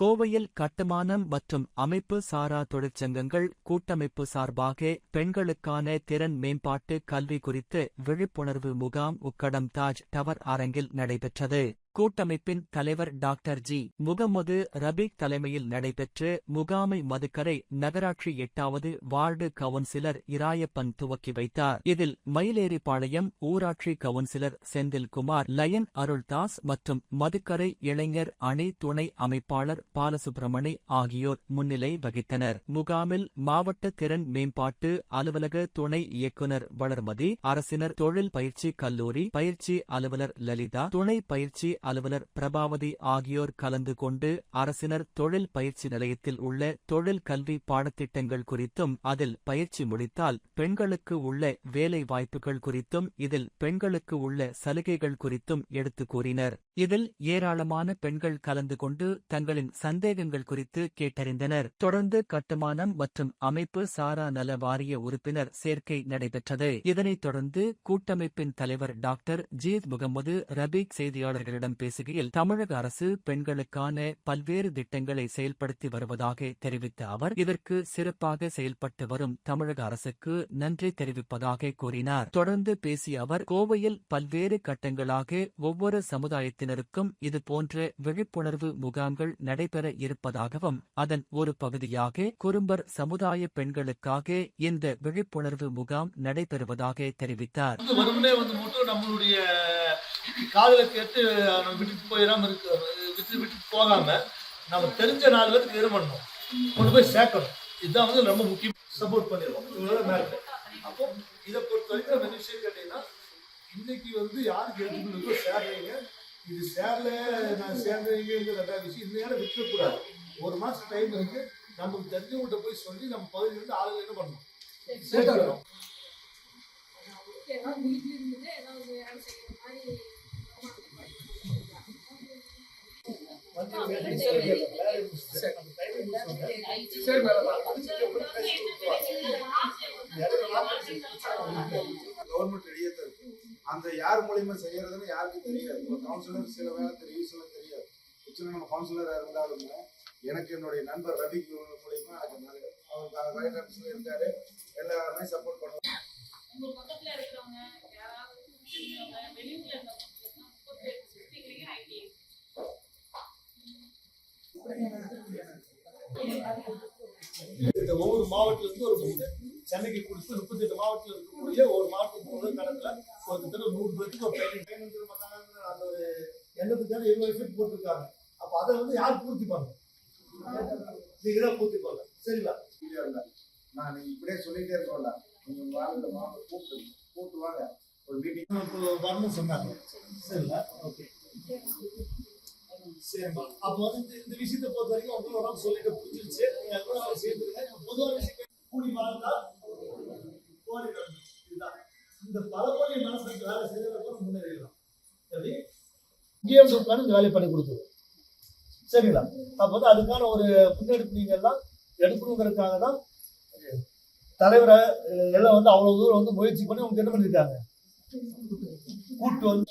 கோவையில் கட்டுமானம் மற்றும் அமைப்பு சாரா தொழிற்சங்கங்கள் கூட்டமைப்பு சார்பாக பெண்களுக்கான திறன் மேம்பாட்டு கல்வி குறித்து விழிப்புணர்வு முகாம் உக்கடம் தாஜ் டவர் அரங்கில் நடைபெற்றது. கூட்டமைப்பின் தலைவர் டாக்டர் ஜி. முகமது ரபீக் தலைமையில் நடைபெற்ற முகாமை மதுக்கரை நகராட்சி எட்டாவது வார்டு கவுன்சிலர் இராயப்பன் துவக்கி வைத்தார். இதில் மயிலேறிப்பாளையம் ஊராட்சி கவுன்சிலர் செந்தில்குமார் லயன் அருள்தாஸ் மற்றும் மதுக்கரை இளைஞர் அணி துணை அமைப்பாளர் பாலசுப்பிரமணி ஆகியோர் முன்னிலை வகித்தனர். முகாமில் மாவட்ட திறன் மேம்பாட்டு அலுவலக துணை இயக்குனர் வளர்மதி அரசினர் தொழில் பயிற்சி கல்லூரி பயிற்சி அலுவலர் லலிதா துணை பயிற்சி அலுவலர் பிரபாவதி ஆகியோர் கலந்து கொண்டு அரசினர் தொழில் பயிற்சி நிலையத்தில் உள்ள தொழில் கல்வி பாடத்திட்டங்கள் குறித்தும் அதில் பயிற்சி முடித்தால் பெண்களுக்கு உள்ள வேலை வாய்ப்புகள் குறித்தும் இதில் பெண்களுக்கு உள்ள சலுகைகள் குறித்தும் எடுத்துக் கூறினர். இதில் ஏராளமான பெண்கள் கலந்து கொண்டு தங்களின் சந்தேகங்கள் குறித்து கேட்டறிந்தனர். தொடர்ந்து கட்டுமானம் மற்றும் அமைப்பு சாரா நல வாரிய உறுப்பினர் சேர்க்கை நடைபெற்றது. இதனைத் தொடர்ந்து கூட்டமைப்பின் தலைவர் டாக்டர் ஜீத் முகமது ரபீக் செய்தியாளர்களிடம் பேசுகையில் தமிழக அரசு பெண்களுக்கான பல்வேறு திட்டங்களை செயல்படுத்தி வருவதாக தெரிவித்த அவர் இதற்கு சிறப்பாக செயல்பட்டு வரும் தமிழக அரசுக்கு நன்றி தெரிவிப்பதாக கூறினார். தொடர்ந்து பேசிய அவர் கோவையில் பல்வேறு கட்டங்களாக ஒவ்வொரு சமுதாயத்தினருக்கும் இதுபோன்ற விழிப்புணர்வு முகாம்கள் நடைபெற இருப்பதாகவும் அதன் ஒரு பகுதியாக குறும்பர் சமுதாய பெண்களுக்காக இந்த விழிப்புணர்வு முகாம் நடைபெறுவதாக தெரிவித்தார். காதலை கேட்டு நம்ம விட்டுட்டு போயிடாம இருக்க விட்டு விட்டு போகாம நம்ம தெரிஞ்ச நாலு பேருக்கு இது பண்ணணும். கொண்டு போய் சேர்க்கணும். இதுதான் வந்து ரொம்ப முக்கியம். சப்போர்ட் பண்ணிடுவோம். இவ்வளோ மேட்ரு அப்போ இதை பொறுத்த வரைக்கும் நம்ம விஷயம் கேட்டீங்கன்னா இன்னைக்கு வந்து யாருக்கு எடுத்துக்கணுக்கோ சேர்றீங்க. இது சேரல நான் சேர்றீங்கிற ரெண்டாவது விஷயம். நேரம் விட்டுறக்கூடாது. ஒரு மாசம் டைம் இருக்கு. நமக்கு தெரிஞ்சவங்கள்ட்ட போய் சொல்லி நம்ம பகுதியிலிருந்து ஆளுங்க என்ன பண்ணணும்? சேர்க்கணும் சரி கவர்மெண்ட் ரெடியாக தான் அந்த யார் மூலியமா செய்யறதுன்னு யாருக்கும் தெரியாது ஒரு கவுன்சிலர் சில வேலை தெரியும் சில தெரியாது ஆக்சுவலாக நம்ம கவுன்சிலராக இருந்தாலுமே எனக்கு என்னுடைய நண்பர் ரவி மூலியமா அது மாதிரி அவர் ரைட் ஆஃபீஸில் இருக்காரு எல்லாருமே சப்போர்ட் பண்ணுவோம் இந்த ஒவ்வொரு மாவட்டத்துல இருந்து ஒரு சென்னைக்கு கொடுத்து முப்பத்தி எட்டு மாவட்டத்தில் இருக்கக்கூடிய ஒரு மாவட்டத்துக்கு ஒரு கணக்குல ஒரு கிட்ட நூறு பேருக்கு ஒரு ட்ரைனிங் அந்த ஒரு எண்ணத்துக்கான இருபது ஃபீட் போட்டிருக்காங்க. அப்ப அதை வந்து யார் பூர்த்தி பண்ணும் நீங்க தான் பூர்த்தி பண்ணல சரிங்களா இல்ல. நான் நீங்க இப்படியே சொல்லிட்டே இருக்கோம்ல. நீங்க உங்க ஆளுங்க கூப்பிட்டு கூப்பிட்டு வாங்க. ஒரு மீட்டிங் வரணும்னு சொன்னாங்க. சரிங்களா? ஓகே. சரிம்மா அப்போ வந்து இந்த விஷயத்தை பொறுத்த வரைக்கும் உங்களோட சொல்லிட்டு புரிஞ்சிருச்சு. நீங்க எவ்வளவு சேர்ந்துருங்க பொதுவான விஷயம் கூடி வாழ்ந்தால் கோடி இதுதான். இந்த பலமொழி மனசுக்கு வேலை செய்யறதுக்கு முன்னேறிடலாம். சரி? இங்கேயே வந்து இந்த வேலையை பண்ணி கொடுத்துருவோம் சரிங்களா? அப்போ வந்து அதுக்கான ஒரு முன்னெடுப்பு நீங்க எல்லாம் எடுக்கணுங்கிறதுக்காக தான் தலைவரை எல்லாம் வந்து அவ்வளவு தூரம் வந்து முயற்சி பண்ணி அவங்க என்ன பண்ணிருக்காங்க? கூட்டு வந்து